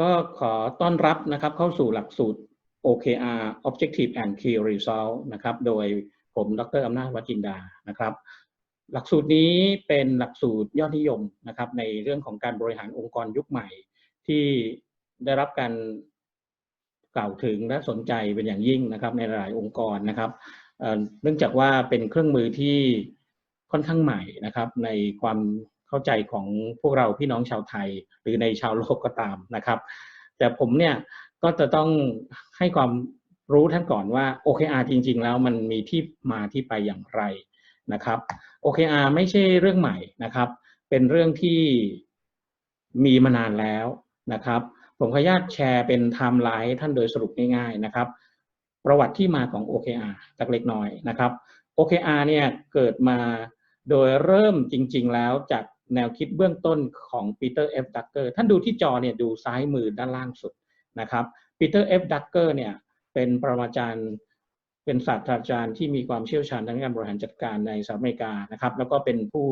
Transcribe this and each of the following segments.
ก็ขอต้อนรับนะครับเข้าสู่หลักสูตร OKR Objective and Key Result นะครับ โดยผมดรอำนาจวัจินดานะครับ หลักสูตรนี้เป็นหลักสูตรยอดนิยมนะครับ ในเรื่องของการบริหารองค์กรยุคใหม่ ที่ได้รับการกล่าวถึงและสนใจเป็นอย่างยิ่งนะครับ ในหลายองค์กรนะครับเอ่อเนื่องจากว่าเป็นเครื่องมือที่ค่อนข้างใหม่นะครับ ในความ เข้าใจของพวกเราพี่น้องชาวไทย หรือในชาวโลกก็ตามนะครับ แต่ผมเนี่ยก็จะต้องให้ความรู้ท่านก่อนว่า OKR จริง ๆ แล้วมันมีที่มาที่ไปอย่างไรนะครับ OKR ไม่ใช่เรื่องใหม่นะครับ เป็นเรื่องที่มีมานานแล้วนะครับ ผมขออนุญาตแชร์เป็นไทม์ไลน์ท่านโดยสรุปง่ายๆนะครับ ประวัติที่มาของ OKR สักเล็กน้อยนะครับ OKR เนี่ยเกิดมาโดยเริ่มจริง ๆ แล้วจาก แนวคิดเบื้องต้นของปีเตอร์เอฟดักเกอร์ท่านดูที่จอเนี่ยดูซ้ายมือด้านล่างสุดนะครับปีเตอร์เอฟดักเกอร์เนี่ยเป็นปรมาจารย์เป็นศาสตราจารย์ที่มีความเชี่ยวชาญด้านการบริหารจัดการในสหรัฐอเมริกานะครับแล้วก็เป็นผู้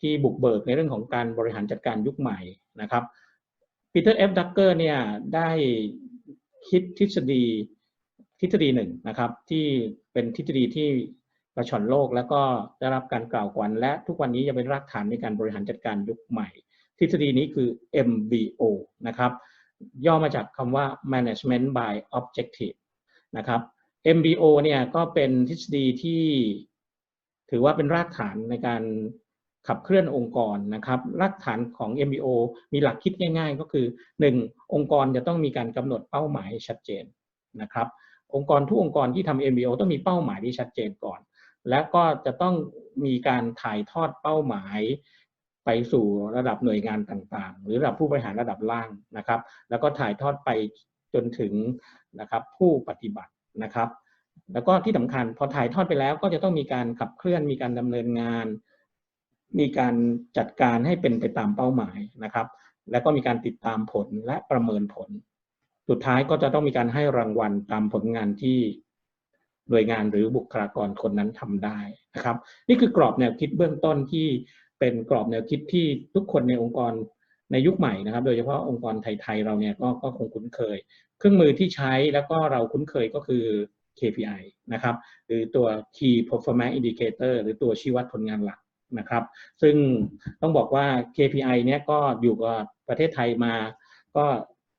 ที่บุกเบิกในเรื่องของการบริหารจัดการยุคใหม่นะครับปีเตอร์เอฟดักเกอร์เนี่ยได้คิดทฤษฎีทฤษฎีหนึ่งนะครับที่เป็นทฤษฎีที่ กระชอนโลกแล้วก็ได้รับการกล่าวขวัญและทุกวันนี้ยังเป็นรากฐานในการบริหารจัดการยุคใหม่ ทฤษฎีนี้คือ MBO นะครับย่อมาจากคำว่า management by objective นะครับ MBO เนี่ยก็เป็นทฤษฎีที่ถือว่าเป็นรากฐานในการขับเคลื่อนองค์กรนะครับ รากฐานของ MBO มีหลักคิดง่าย ๆ ก็คือ 1. องค์กรจะต้องมีการกำหนดเป้าหมายชัดเจนนะครับ องค์กรทุกองค์กรที่ทำ MBO ต้องมีเป้าหมายที่ชัดเจนก่อน และก็จะต้องมีการถ่ายทอดเป้าหมายไปสู่ระดับหน่วยงานต่างๆ หรือระดับผู้บริหารระดับล่างนะครับ แล้วก็ถ่ายทอดไปจนถึงนะครับผู้ปฏิบัตินะครับ แล้วก็ที่สำคัญพอถ่ายทอดไปแล้วก็จะต้องมีการขับเคลื่อนมีการดำเนินงาน มีการจัดการให้เป็นไปตามเป้าหมายนะครับ แล้วก็มีการติดตามผลและประเมินผล สุดท้ายก็จะต้องมีการให้รางวัลตามผลงานที่ หน่วยงานหรือบุคลากรคนนั้นทำได้นะครับ นี่คือกรอบแนวคิดเบื้องต้นที่เป็นกรอบแนวคิดที่ทุกคนในองค์กรในยุคใหม่นะครับ โดยเฉพาะองค์กรไทยๆเราเนี่ยก็ก็คงคุ้นเคย เครื่องมือที่ใช้แล้วก็เราคุ้นเคยก็คือ KPI นะครับ หรือตัว Key Performance Indicator หรือตัวชี้วัดผลงานหลักนะครับ ซึ่งต้องบอกว่า KPI เนี่ยก็อยู่กับประเทศไทยมาก็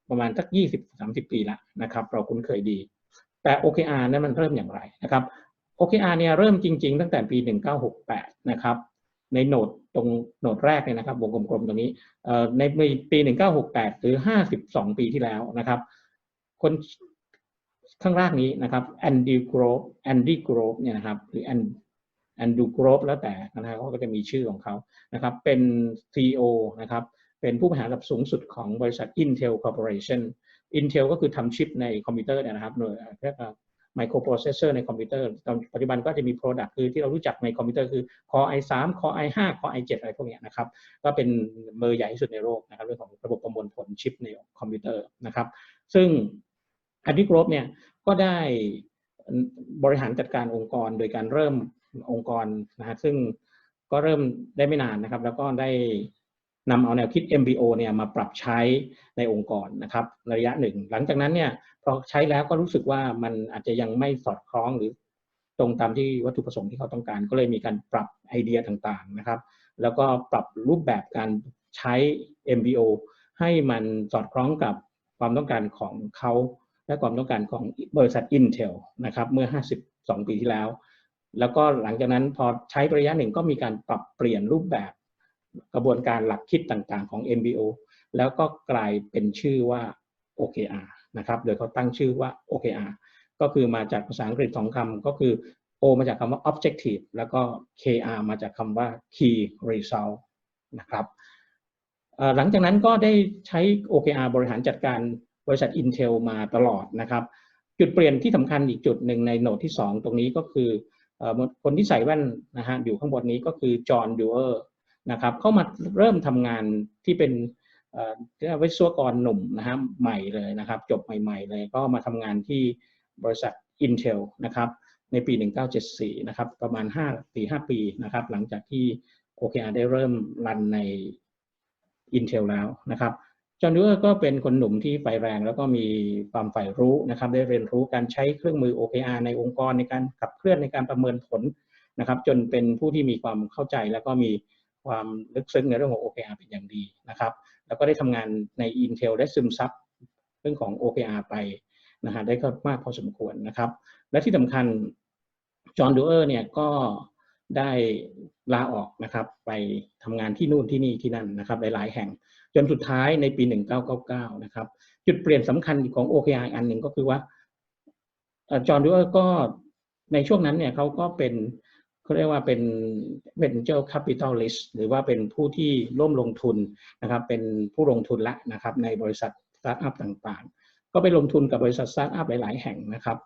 ประมาณสัก 20-30 ปีล้วนะครับ เราคุ้นเคยดี แต่ OKR นั้นมันเริ่มอย่างไรนะครับ OKR เนี่ยเริ่มจริง ๆ ตั้งแต่ปี 1968 นะครับ ในโหนดตรงโหนดแรกเนี่ยนะครับวงกลมๆตรงนี้ในปี 1968 หรือ 52 ปีที่แล้วนะครับ คนข้างล่างนี้นะครับแอนดี้กรอบแอนดี้กรอบเนี่ยนะครับหรือแอนแอนดูกรอบแล้วแต่นะครับเขาก็จะมีชื่อของเขานะครับ เป็น CEO นะครับ เป็นผู้บริหารระดับสูงสุดของบริษัท Intel Corporation Intel ก็คือทำชิปในคอมพิวเตอร์นะครับหน่วยเรียกว่าไมโครโปรเซสเซอร์ในคอมพิวเตอร์ตอนปัจจุบันก็จะมี Product คือที่เรารู้จักในคอมพิวเตอร์คือ Core i3 Core i5 Core i7 อะไรพวกนี้นะครับ ก็เป็นเบอร์ใหญ่ที่สุดในโลกนะครับเรื่องของระบบประมวลผลชิปในคอมพิวเตอร์นะครับ ซึ่งอันดี้กรอบเนี่ยก็ได้บริหารจัดการองค์กรโดยการเริ่มองค์กรนะฮะซึ่งก็เริ่มได้ไม่นานนะครับ แล้วก็ได้ นำเอาแนวคิด MBO เนี่ยมาปรับใช้ในองค์กรนะครับระยะหนึ่ง หลังจากนั้นเนี่ยพอใช้แล้วก็รู้สึกว่ามันอาจจะยังไม่สอดคล้องหรือตรงตามที่วัตถุประสงค์ที่เขาต้องการ ก็เลยมีการปรับไอเดียต่างๆนะครับ แล้วก็ปรับรูปแบบการใช้ MBO ให้มันสอดคล้องกับความต้องการของเขาและความต้องการของบริษัท Intel นะครับเมื่อ 52 ปีที่แล้ว แล้วก็หลังจากนั้นพอใช้ระยะหนึ่งก็มีการปรับเปลี่ยนรูปแบบ กระบวนการหลักคิดต่างๆของ MBO แล้วก็กลายเป็นชื่อว่า OKR นะครับ โดยเขาตั้งชื่อว่า OKR ก็คือมาจากภาษาอังกฤษสองคำก็คือ O มาจากคำว่า objective แล้วก็ KR มาจากคำว่า key result นะครับหลังจากนั้นก็ได้ใช้ OKR บริหารจัดการบริษัท Intel มาตลอดนะครับ จุดเปลี่ยนที่สำคัญอีกจุดหนึ่งในโหนดที่ 2 ตรงนี้ก็คือคนที่ใส่แว่นนะฮะอยู่ข้างบนนี้ก็คือจอห์นดูเออร์ นะครับเข้ามาเริ่มทำงานที่เป็นวิศวกรหนุ่มนะฮะใหม่เลยนะครับ จบใหม่ๆเลยก็มาทำงานที่บริษัท Intel นะครับในปี 1974 นะครับประมาณ5ปี5ปีนะครับหลังจากที่ OKR ได้เริ่มรันใน Intel แล้วนะครับจอห์นดูเออร์ก็เป็นคนหนุ่มที่ไฟแรง แล้วก็มีความใฝ่รู้นะครับได้เรียนรู้การใช้เครื่องมือ OKR ในองค์กรในการขับเคลื่อนในการประเมินผลนะครับจนเป็นผู้ที่มีความเข้าใจแล้วก็มี ความลึกซึ้งในเรื่องของ OKR เป็นอย่างดีนะครับ แล้วก็ได้ทำงานใน Intel ได้ซึมซับเรื่องของ OKR ไปนะฮะได้ก็มากพอสมควรนะครับ และที่สำคัญจอห์นดูเออร์เนี่ยก็ได้ลาออกนะครับไปทำงานที่นู่นที่นี่ที่นั่นนะครับหลายๆแห่ง จนสุดท้ายในปี 1999 นะครับ จุดเปลี่ยนสำคัญของ OKR อันหนึ่งก็คือว่าจอห์นดูเออร์ก็ในช่วงนั้นเนี่ยเขาก็เป็น เขาเรียกว่าเป็น venture capitalist หรือว่าเป็นผู้ที่ร่วมลงทุนนะครับ เป็นผู้ลงทุนละนะครับในบริษัทสตาร์ทอัพต่างๆ ก็ไปลงทุนกับบริษัทสตาร์ทอัพหลาย ๆ แห่งนะครับ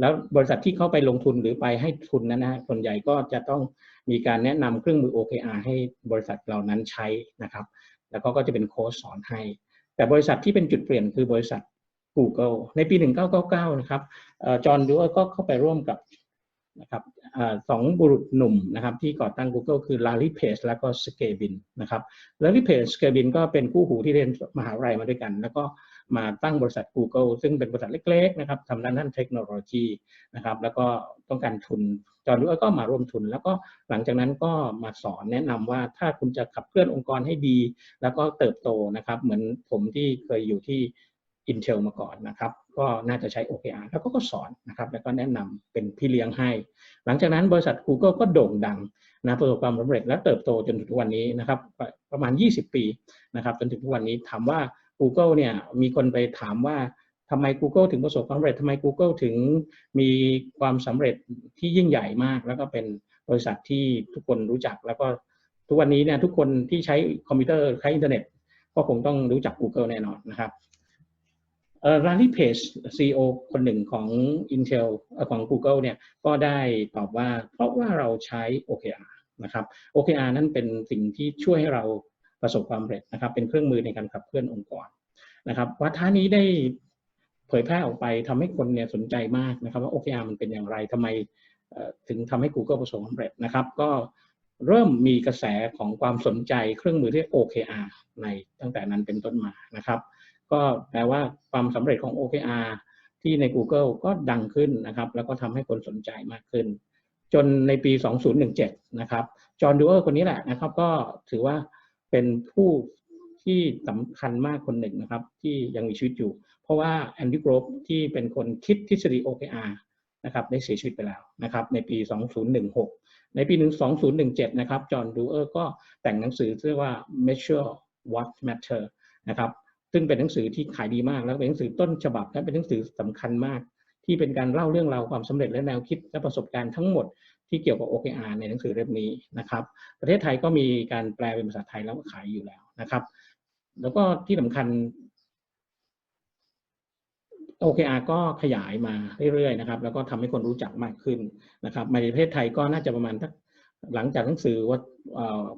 แล้วบริษัทที่เข้าไปลงทุนหรือไปให้ทุนนั้นนะส่วนใหญ่ก็จะต้องมีการแนะนำเครื่องมือ OKR ให้บริษัทเหล่านั้นใช้นะครับ แล้วก็ก็จะเป็นโค้ชสอนให้ แต่บริษัทที่เป็นจุดเปลี่ยนคือบริษัท Google ในปี 1999 นะครับจอห์นดูก็เข้าไปร่วมกับ นะครับสองบุรุษหนุ่มนะครับที่ก่อตั้ง Google คือ Larry Page และก็ s k a b i n นะครับ Larry Page s k a b i n ก็เป็นคู่หูที่เรียนมหาวิทยาลัยมาด้วยกัน แล้วก็มาตั้งบริษัท Google ซึ่งเป็นบริษัทเล็กๆนะครับทำด้านด้านเทคโนโลยีนะครับแล้วก็ต้องการทุนจอห์นดูก็มาร่วมทุน แล้วก็หลังจากนั้นก็มาสอนแนะนำว่าถ้าคุณจะขับเคลื่อนองค์กรให้ดี แล้วก็เติบโตนะครับเหมือนผมที่เคยอยู่ที่ Intel มาก่อนนะครับ ก็น่าจะใช้ OKR แล้วก็ก็สอนนะครับ แล้วก็แนะนำเป็นพี่เลี้ยงให้ หลังจากนั้นบริษัท Google ก็โด่งดังนะประสบความสำเร็จและเติบโตจนถึงทุกวันนี้นะครับ ประมาณ 20 ปีนะครับจนถึงทุกวันนี้ถามว่า Google เนี่ยมีคนไปถามว่าทำไม Google ถึงประสบความสำเร็จทำไม Google ถึงมีความสำเร็จที่ยิ่งใหญ่มาก แล้วก็เป็นบริษัทที่ทุกคนรู้จัก แล้วก็ทุกวันนี้เนี่ยทุกคนที่ใช้คอมพิวเตอร์ใช้อินเทอร์เน็ตก็คงต้องรู้จัก Google แน่นอนนะครับ เอ่อ Larry Page CEO คนหนึ่งของ Intel ของ Google เนี่ยก็ได้ตอบว่า เพราะว่าเราใช้ OKR นะครับ OKR นั่นเป็นสิ่งที่ช่วยให้เราประสบความสำเร็จนะครับ เป็นเครื่องมือในการขับเคลื่อนองค์กรนะครับวัฒนนี้ได้เผยแพร่ออกไปทำให้คนเนี่ยสนใจมากนะครับ ว่า OKR มันเป็นอย่างไรทำไมถึงทำให้ Google ประสบความสำเร็จนะครับ ก็เริ่มมีกระแสของความสนใจเครื่องมือที่ OKR ในตั้งแต่นั้นเป็นต้นมานะครับ ก็แปลว่าความสำเร็จของ OKR ที่ใน Google ก็ดังขึ้นนะครับ แล้วก็ทำให้คนสนใจมากขึ้น จนในปี 2017 นะครับจอห์นดูเออร์คนนี้แหละนะครับ ก็ถือว่าเป็นผู้ที่สำคัญมากคนหนึ่งนะครับ ที่ยังมีชีวิตอยู่ เพราะว่าแอนดี้กรฟที่เป็นคนคิดทฤษฎี OKR นะครับได้เสียชีวิตไปแล้วนะครับในปี 2016 ในปี 2017 นะครับจอห์นดูเออร์ก็แต่งหนังสือชื่อว่า Measure What Matter นะครับ ซึ่งเป็นหนังสือที่ขายดีมาก แล้วเป็นหนังสือต้นฉบับและเป็นหนังสือสำคัญมาก ที่เป็นการเล่าเรื่องราวความสำเร็จและแนวคิดและประสบการณ์ทั้งหมดที่เกี่ยวกับ OKR ในหนังสือเล่มนี้นะครับ ประเทศไทยก็มีการแปลเป็นภาษาไทยแล้วขายอยู่แล้วนะครับ แล้วก็ที่สำคัญ OKR ก็ขยายมาเรื่อยๆนะครับ แล้วก็ทำให้คนรู้จักมากขึ้นนะครับในประเทศไทยก็น่าจะประมาณหลังจากหนังสือว่า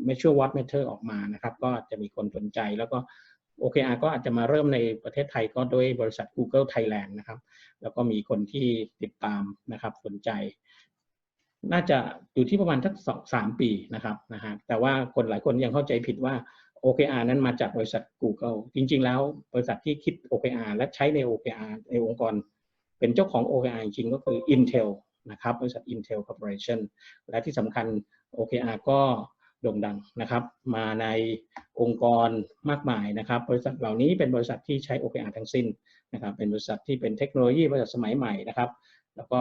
Measure What Matter ออกมานะครับ ก็จะมีคนสนใจแล้วก็ OKR ก็อาจจะมาเริ่มในประเทศไทยก็ด้วยบริษัท Google Thailand นะครับ แล้วก็มีคนที่ติดตามนะครับสนใจ น่าจะอยู่ที่ประมาณสักสองสามปีนะครับนะฮะแต่ว่าคนหลายคนยังเข้าใจผิดว่า OKR นั้นมาจากบริษัท Google จริง ๆ แล้วบริษัทที่คิด OKR และใช้ใน OKR ในองค์กร เป็นเจ้าของ OKR จริงๆก็คือ Intel นะครับบริษัท Intel Corporation และที่สำคัญ OKR ก็ ด่งดังนะครับ มาในองค์กรมากมายนะครับ บริษัทเหล่านี้เป็นบริษัทที่ใช้ OKR ทั้งสิ้นนะครับ เป็นบริษัทที่เป็นเทคโนโลยีบริษัทสมัยใหม่นะครับ แล้วก็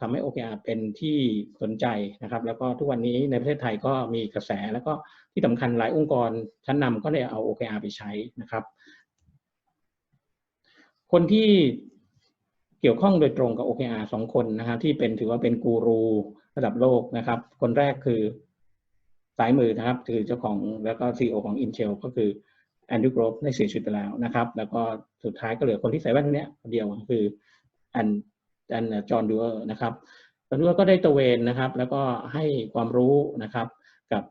ทำให้ OKR เป็นที่สนใจนะครับ แล้วก็ทุกวันนี้ในประเทศไทยก็มีกระแส แล้วก็ที่สำคัญหลายองค์กรชั้นนำก็ได้เอา OKR ไปใช้นะครับ คนที่เกี่ยวข้องโดยตรงกับ OKR สองคนนะครับที่เป็นถือว่าเป็นกูรูระดับโลกนะครับ คนแรกคือ ซ้ายมือนะครับ คือเจ้าของแล้วก็ CEO ของ Intel ก็คือแอนดรูว์โกรฟได้เสียชีวิตแล้วนะครับ แล้วก็สุดท้ายก็เหลือคนที่ใส่แว่นคนนี้คนเดียวคือแอนแอนจอห์นดูเออร์นะครับจอห์นดูเออร์ก็ได้ตะเวนนะครับ แล้วก็ให้ความรู้นะครับกับ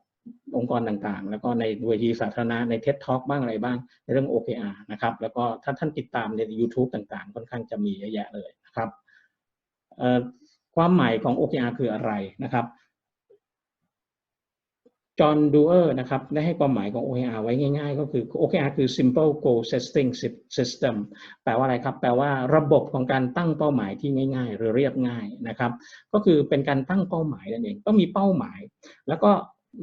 องค์กรต่างๆ แล้วก็ในเวทีสาธารณะใน TED Talk บ้างอะไรบ้างในเรื่อง OKR นะครับ แล้วก็ถ้าท่านติดตามใน YouTube ต่างๆ ค่อนข้างจะมีเยอะแยะเลยนะครับความหมายของ OKR คืออะไรนะครับ จอห์นดูเออร์นะครับได้ให้ความหมายของ OKR ไว้ง่ายๆ ก็คือ OKR คือ simple goal setting system แปลว่าอะไรครับ แปลว่าระบบของการตั้งเป้าหมายที่ง่ายๆ หรือเรียบง่ายนะครับ ก็คือเป็นการตั้งเป้าหมายนั่นเองต้องมีเป้าหมาย แล้วก็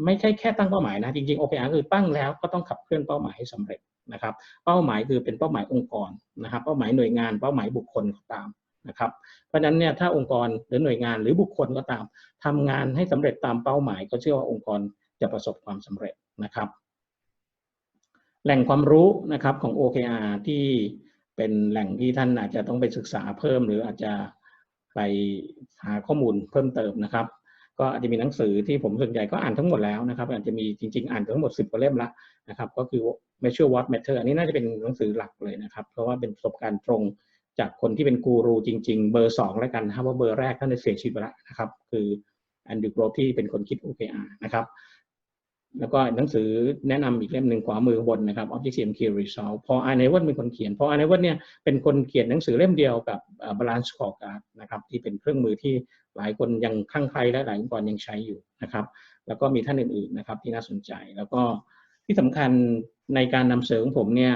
ไม่ใช่แค่ตั้งเป้าหมายนะ จริงๆ OKR คือตั้งแล้วก็ต้องขับเคลื่อนเป้าหมายให้สำเร็จนะครับ เป้าหมายคือเป็นเป้าหมายองค์กรนะครับ เป้าหมายหน่วยงานเป้าหมายบุคคลก็ตามนะครับเพราะฉะนั้นเนี่ยถ้าองค์กรหรือหน่วยงานหรือบุคคลก็ตามทำงานให้สำเร็จตามเป้าหมาย ก็เชื่อว่าองค์กร จะประสบความสำเร็จนะครับ แหล่งความรู้นะครับของ OKR ที่เป็นแหล่งที่ท่านอาจจะต้องไปศึกษาเพิ่ม หรืออาจจะไปหาข้อมูลเพิ่มเติมนะครับ ก็อาจจะมีหนังสือที่ผมส่วนใหญ่ก็อ่านทั้งหมดแล้วนะครับอาจจะมีจริง ๆ อ่านทั้งหมด 10กว่าเล่มละนะครับ ก็คือ Measure What Matter อันนี้น่าจะเป็นหนังสือหลักเลยนะครับ เพราะว่าเป็นประสบการณ์ตรงจากคนที่เป็นกูรูจริง ๆ เบอร์สองแล้วกันนะครับว่าเบอร์แรกท่านได้เสียชีวิตไปแล้วนะครับ คือแอนดรูโกรที่เป็นคนคิด OKR นะครับ แล้วก็หนังสือแนะนำอีกเล่มหนึ่งขวามือบนนะครับ Objective Key Result พออาร์เนเวเป็นคนเขียน พออาร์เนเวเนี่ยเป็นคนเขียนหนังสือเล่มเดียวกับ Balance Scorecard นะครับที่เป็นเครื่องมือที่หลายคนยังคลั่งไคล้และหลายองค์กรยังใช้อยู่นะครับ แล้วก็มีท่านอื่นๆนะครับที่น่าสนใจ แล้วก็ที่สำคัญในการนำเสนอของผมเนี่ย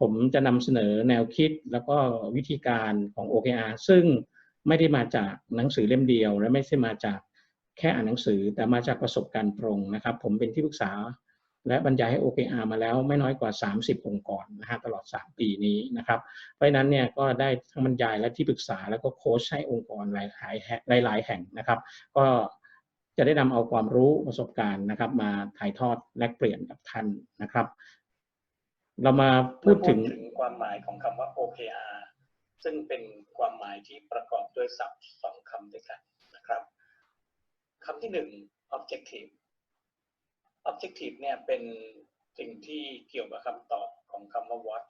ผมจะนำเสนอแนวคิดแล้วก็วิธีการของ OKR ซึ่งไม่ได้มาจากหนังสือเล่มเดียว และไม่ใช่มาจาก แค่อ่านหนังสือแต่มาจากประสบการณ์ตรงนะครับ ผมเป็นที่ปรึกษา และบรรยายให้ OKR มาแล้วไม่น้อยกว่า 30 องค์กรนะฮะตลอด 3 ปีนี้นะครับ เพราะฉะนั้นเนี่ยก็ได้ทั้งบรรยายและที่ปรึกษาแล้วก็โค้ชให้องค์กรหลายหลายหลายแห่งนะครับ ก็จะได้นำเอาความรู้ประสบการณ์นะครับ มาถ่ายทอดแลกเปลี่ยนกับท่านนะครับ เรามาพูดถึงความหมายของคำว่า OKR ซึ่งเป็นความหมายที่ประกอบด้วยศัพท์สองคำด้วยกันนะครับ คำที่หนึ่ง objective objective เนี่ยเป็นสิ่งที่เกี่ยวกับคำตอบของคำว่า what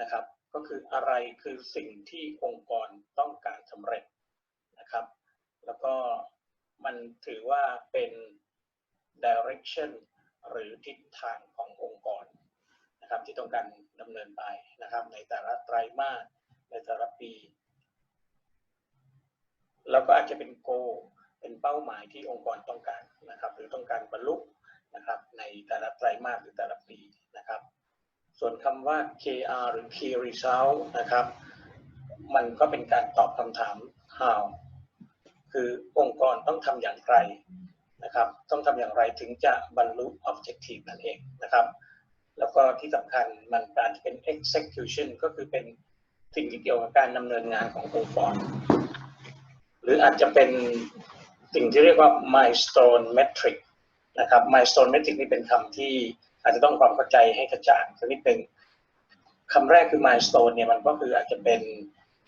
นะครับ ก็คืออะไรคือสิ่งที่องค์กรต้องการสำเร็จนะครับ แล้วก็มันถือว่าเป็น direction หรือทิศทางขององค์กรนะครับที่ต้องการดำเนินไปนะครับในแต่ละไตรมาสในแต่ละปี แล้วก็อาจจะเป็นโก เป็นเป้าหมายที่องค์กรต้องการนะครับหรือต้องการบรรลุนะครับในแต่ละไตรมาสหรือแต่ละปีนะครับ ส่วนคำว่า KR หรือ Key Result นะครับ มันก็เป็นการตอบคำถาม how คือองค์กรต้องทำอย่างไรนะครับ ต้องทำอย่างไรถึงจะบรรลุ objective นั่นเองนะครับ แล้วก็ที่สำคัญมันการเป็น execution ก็คือเป็นสิ่งที่เกี่ยวกับการดำเนินงานขององค์กร หรืออาจจะเป็น สิ่งที่เรียกว่า milestone metric นะครับ milestone metric นี่เป็นคำที่อาจจะต้องความเข้าใจให้กระจ่างสักนิดหนึ่งคำแรกคือ milestone เนี่ยมันก็คืออาจจะเป็น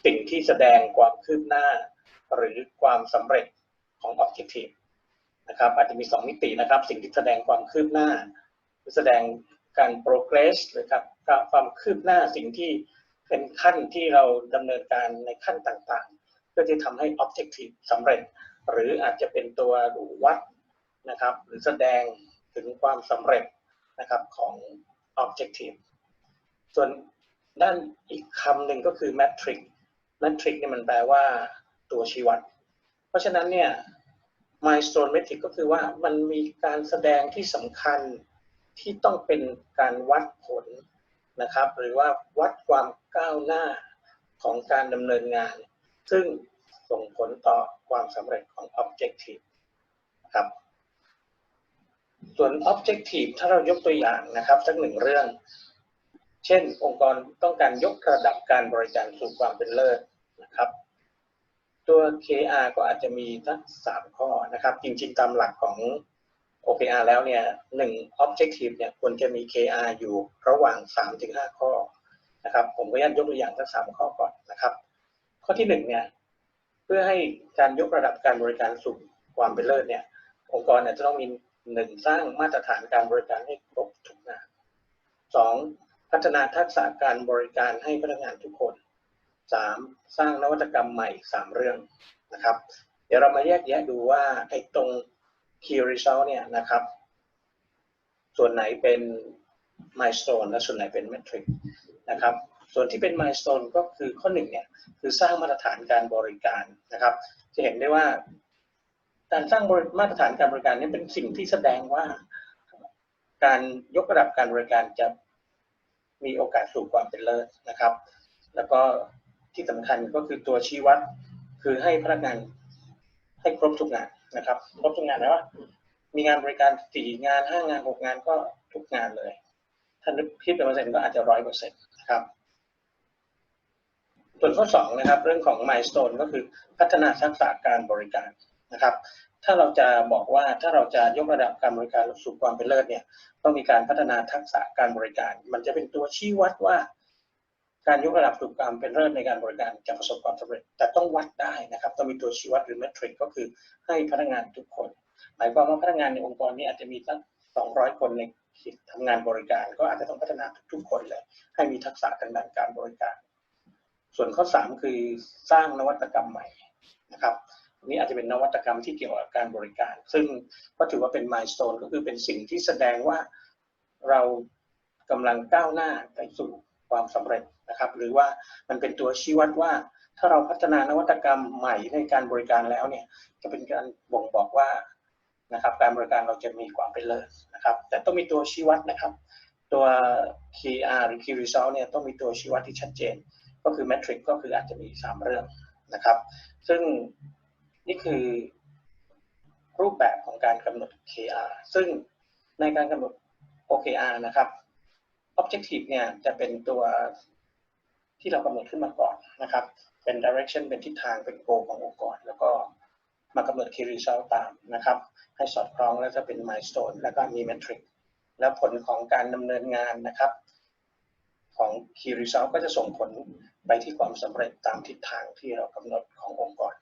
สิ่งที่แสดงความคืบหน้า หรือความสำเร็จของ objective นะครับ อาจจะมี 2 มิตินะครับ สิ่งที่แสดงความคืบหน้า หรือแสดงการ progress หรือครับความคืบหน้าสิ่งที่เป็นขั้นที่เราดำเนินการในขั้นต่างๆ เพื่อที่ทำให้ objective สำเร็จ หรืออาจจะเป็นตัวดูวัดนะครับ หรือแสดงถึงความสำเร็จนะครับของ objective ส่วนด้านอีกคำหนึ่งก็คือ metric metric เนี่ยมันแปลว่าตัวชี้วัด เพราะฉะนั้นเนี่ย milestone metric ก็คือว่ามันมีการแสดงที่สำคัญที่ต้องเป็นการวัดผลนะครับ หรือว่าวัดความก้าวหน้าของการดำเนินงาน ซึ่ง ส่งผลต่อความสำเร็จของ objective นะครับส่วน objective ถ้าเรายกตัวอย่างนะครับสักหนึ่งเรื่อง เช่น องค์กรต้องการยกระดับการบริการสู่ความเป็นเลิศนะครับ ตัว KR ก็อาจจะมีทั้งสามข้อนะครับ จริงๆตามหลักของ OKR แล้วเนี่ยหนึ่ง objective เนี่ยควรจะมี KR อยู่ระหว่าง 3-5 ข้อนะครับ ผมก็ยันยกตัวอย่างสักสามข้อก่อนนะครับ ข้อที่หนึ่งเนี่ย เพื่อให้การยกระดับการบริการสู่ความเป็นเลิศเนี่ย องค์กรเนี่ยจะต้องมีหนึ่งสร้างมาตรฐานการบริการให้ครบทุกงานสองพัฒนาทักษะการบริการให้พนักงานทุกคนสามสร้างนวัตกรรมใหม่สามเรื่องนะครับ เดี๋ยวเรามาแยกแยะดูว่าไอ้ตรง key result เนี่ยนะครับ ส่วนไหนเป็น milestone และส่วนไหนเป็น metric นะครับ ส่วนที่เป็น milestone ก็คือข้อหนึ่งเนี่ยคือสร้างมาตรฐานการบริการนะครับ จะเห็นได้ว่าการสร้างมาตรฐานการบริการนี้เป็นสิ่งที่แสดงว่า การยกระดับการบริการจะมีโอกาสสู่ความเป็นเลิศนะครับ แล้วก็ที่สำคัญก็คือตัวชี้วัดคือให้พนักงานให้ครบทุกงานนะครับ ครบทุกงานนะว่ามีงานบริการสี่งานห้างานหกงานก็ทุกงานเลย ถ้านึกคิดเป็นเปอร์เซ็นต์ก็อาจจะร้อยเปอร์เซ็นต์นะครับ ส่วนข้อสองนะครับเรื่องของ milestone ก็คือพัฒนาทักษะการบริการนะครับ ถ้าเราจะบอกว่าถ้าเราจะยกระดับการบริการสู่ความเป็นเลิศเนี่ยต้องมีการพัฒนาทักษะการบริการ มันจะเป็นตัวชี้วัดว่า การยกระดับสู่ความเป็นเลิศในการบริการจะประสบความสำเร็จ แต่ต้องวัดได้นะครับต้องมีตัวชี้วัดหรือเมทริกก็คือให้พนักงานทุกคน หมายความว่าพนักงานในองค์กรนี้อาจจะมีสัก200 คนในทำงานบริการ ก็อาจจะต้องพัฒนาทุกๆคนเลย ให้มีทักษะทางด้านการบริการ ส่วนข้อ 3 คือสร้างนวัตกรรมใหม่นะครับนี้อาจจะเป็นนวัตกรรมที่เกี่ยวกับการบริการ ซึ่งก็ถือว่าเป็นมายสเตนก็คือเป็นสิ่งที่แสดงว่าเรากำลังก้าวหน้าไปสู่ความสำเร็จนะครับ หรือว่ามันเป็นตัวชี้วัดว่า ถ้าเราพัฒนานวัตกรรมใหม่ในการบริการแล้วเนี่ยจะเป็นการบ่งบอกว่านะครับการบริการเราจะมีความเป็นเลิศนะครับ แต่ต้องมีตัวชี้วัดนะครับ ตัว KR หรือ Key Result เนี่ยต้องมีตัวชี้วัดที่ชัดเจน ก็คือ Metric ก็คืออาจจะมี 3 เรื่องนะครับ ซึ่งนี่คือรูปแบบของการกำหนด KR ซึ่งในการกำหนด OKR นะครับ Objective เนี่ยจะเป็นตัวที่เรากำหนดขึ้นมาก่อนนะครับ เป็น direction เป็นทิศทาง เป็น goal ขององค์กร แล้วก็มากำหนด key result ตามนะครับ ให้สอดคล้องแล้วจะเป็น milestone แล้วก็มี metric แล้วผลของการดำเนินงานนะครับ ของ key result ก็จะส่งผล ไปที่ความสำเร็จตามทิศทางที่เรากำหนดขององค์กร